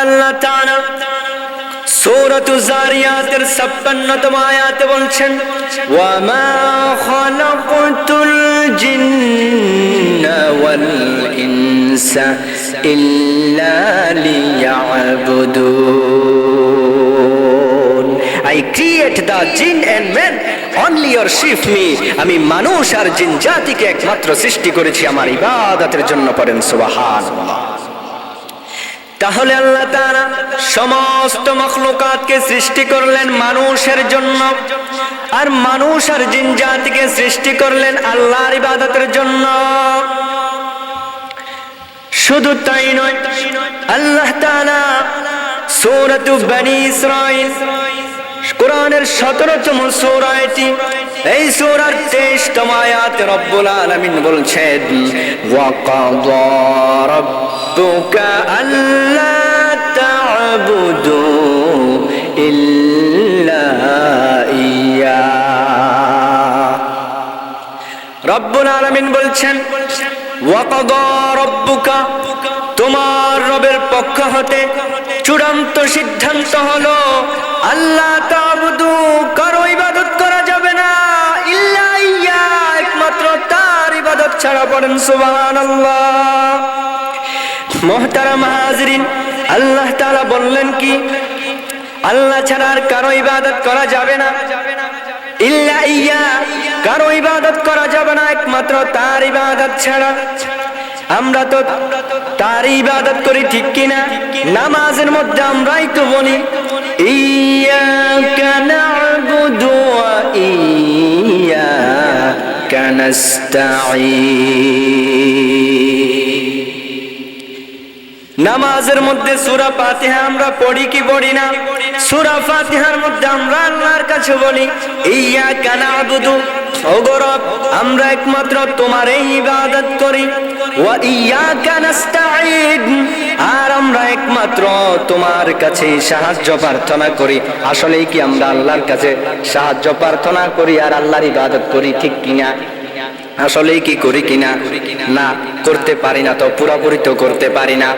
আল্লাহ তাআলা সূরাতু জারিয়াতের 56তম আয়াতে বলছেন only worship me. আমি মানুষ আর জিন জাতিকে একমাত্র সৃষ্টি করেছি আমার ইবাদতের জন্য পড়েন, সুবহানাল্লাহ। তাহলে আল্লাহ তাআলা সমস্ত মখলুকাতকে সৃষ্টি করলেন মানুষের জন্য। আর মানুষ আর জিন জাতিকে সৃষ্টি করলেন আল্লাহর ইবাদতের জন্য। শুধু তাই নয়, আল্লাহ তাআলা সূরাতু বনি ইসরাঈল, কোরআনের সতেরোতম সূরা এটি এই সূরার তেইশতম আয়াতে রব্বুল আলামিন বলছেন, ওয়াকাদা রাব্বুকা আল্লা তা'বুদু ইল্লা ইয়া। রব্বুল আলামিন বলছেন, ওয়াকাদা রাব্বুকা, তোমার রবের পক্ষ হতে চূড়ান্ত সিদ্ধান্ত হলো আল্লাহ তাবুদু, কারও ইবাদত করা ছাড়া পড়েন সুবহানাল্লাহ। মোহতারাম হাজরিন, আল্লাহ তাআলা বললেন কি? আল্লাহ ছাড়া আর কারও ইবাদত করা যাবে না। ইল্লা ইয়া, কারও ইবাদত করা যাবে না, একমাত্র তার ইবাদত ছাড়া। আমরা তো তার ইবাদত করি ঠিক কিনা? নামাজের মধ্যে আমরাই তো বলি ইয়াকা নামাজের মধ্যে সূরা ফাতিহা আমরা পড়ি কি পড়ি না? সূরা ফাতিহার মধ্যে আমরা আল্লাহর কাছে বলি ইয়্যাকা না'বুদু। ও গো রব, আমরা একমাত্র তোমার এই ইবাদত করি। ওয়া ইয়্যাকা নাস্তাঈন। আর আমরা একমাত্র তোমার কাছে সাহায্য প্রার্থনা করি। আসলেই কি আমরা আল্লাহর কাছে সাহায্য প্রার্থনা করি আর আল্লাহর ইবাদত করি ঠিক কিনা? আসলেই কি করি কিনা? না, করতে পারি না তো, পুরোপুরি তো করতে পারি না।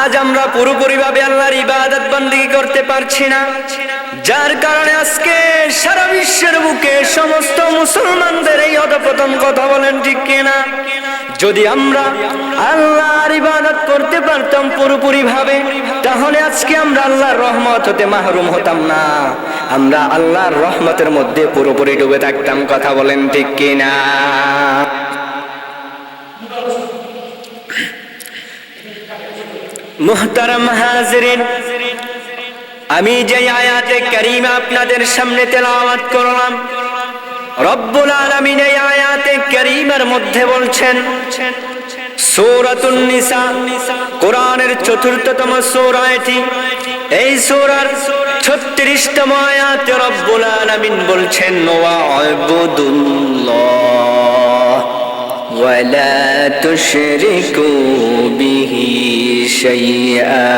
আজ আমরা পুরোপুরি ভাবে আল্লাহর ইবাদত বন্দী করতে পারছি না। যার কারণে আজকে সারা বিশ্বের বুকে সমস্ত মুসলমানদের এই অধপতন কথা বলেন ঠিক কিনা? যদি আমরা আল্লাহর ইবাদত করতে পারতাম পুরোপুরি ভাবে তাহলে আজকে আমরা আল্লাহর রহমত হতে মাহরুম হতাম না। আমরা আল্লাহর রহমতের মধ্যে পুরোপুরি ডুবে থাকতাম, কথা বলেন ঠিক কিনা? মুহতারাম হাজরিন, আমি যে আয়াতে কারিমা আপনাদের সামনে তেলাওয়াত করলাম, রব্বুল আলামিন এই আয়াতে কারিমার মধ্যে বলছেন সূরাতুন নিসা কোরআনের চতুর্থতম সূরা এটি এই সূরার 36তম আয়াতে রব্বুল আলামিন বলছেন ওয়া আবুদুল্লাহ ولا تشركوا به شيئا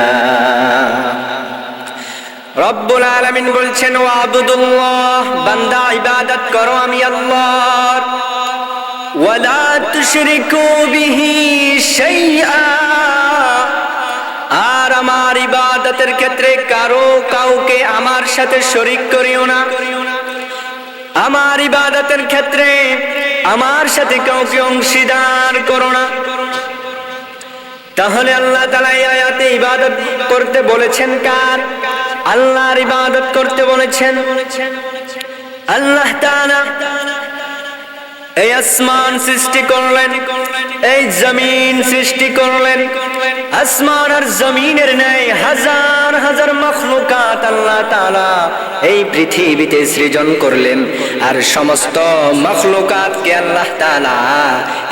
রব্বুল আলামিন বলছেন ও আবুদুল্লাহ বান্দা ইবাদত করো আমি আল্লাহর ওয়ালা তুশরিকু বিহি শাইআ আর আমার ইবাদতের ক্ষেত্রে কারও কাউকে আমার সাথে শরিক করিও না। আমার ইবাদতের ক্ষেত্রে আমার সাথে কাউকে অংশীদার করো না। তাহলে আল্লাহ তালা আয়াতে ইবাদত করতে বলেছেন কার? আল্লাহর ইবাদত করতে বলেছেন। আল্লাহ তাআলা এই আসমান সৃষ্টি করলেন, এই জমিন সৃষ্টি করলেন। আসমান আর জমিনের ন্যায় হাজার হাজার মখলুকাত আল্লাহ তাআলা এই পৃথিবীতে সৃজন করলেন। আর সমস্ত মখলুকাতকে আল্লাহ তাআলা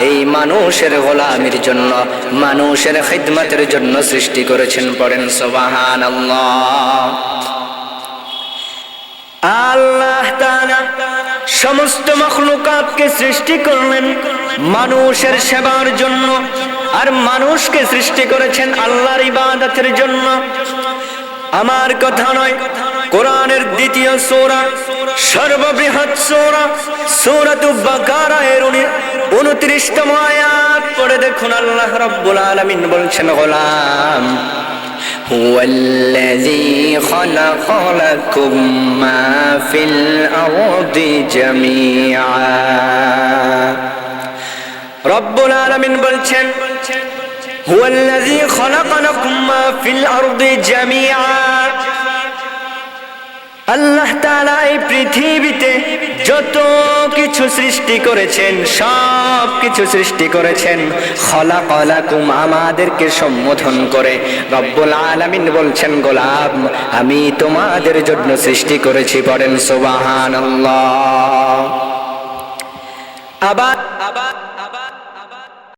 এই মানুষের গোলামির জন্য, মানুষের খিদমতের জন্য সৃষ্টি করেছেন, পড়েন সুবহানাল্লাহ। আল্লাহ সমস্ত মখলুকাতকে সৃষ্টি করলেন মানুষের সেবার জন্য আর মানুষকে সৃষ্টি করেছেন আল্লাহর ইবাদতের জন্য। আমার কথা নয়, কোরআনের দ্বিতীয় সোরা, সর্ববৃহৎ সূরা, সূরাতু বাকারা এর উনত্রিশতম আয়াত পড়ে দেখুন, আল্লাহ রব্বুল আলামিন বলছেন, গোলাম। هو الذي خلق لكم ما في الأرض جميعا রব্বুল আলামিন বলছেন هو الذي خلق لكم ما في الأرض جميعا আল্লাহ তাআলা এই পৃথিবীতে যত কিছু সৃষ্টি করেছেন, সব কিছু সৃষ্টি করেছেন। খলা কলাকুম আমাদেরকে সম্বোধন করে। রব্বুল আলামিন বলছেন, গোলাম, আমি তোমাদের জন্য সৃষ্টি করেছি পড়েন সোবাহান আবার আবার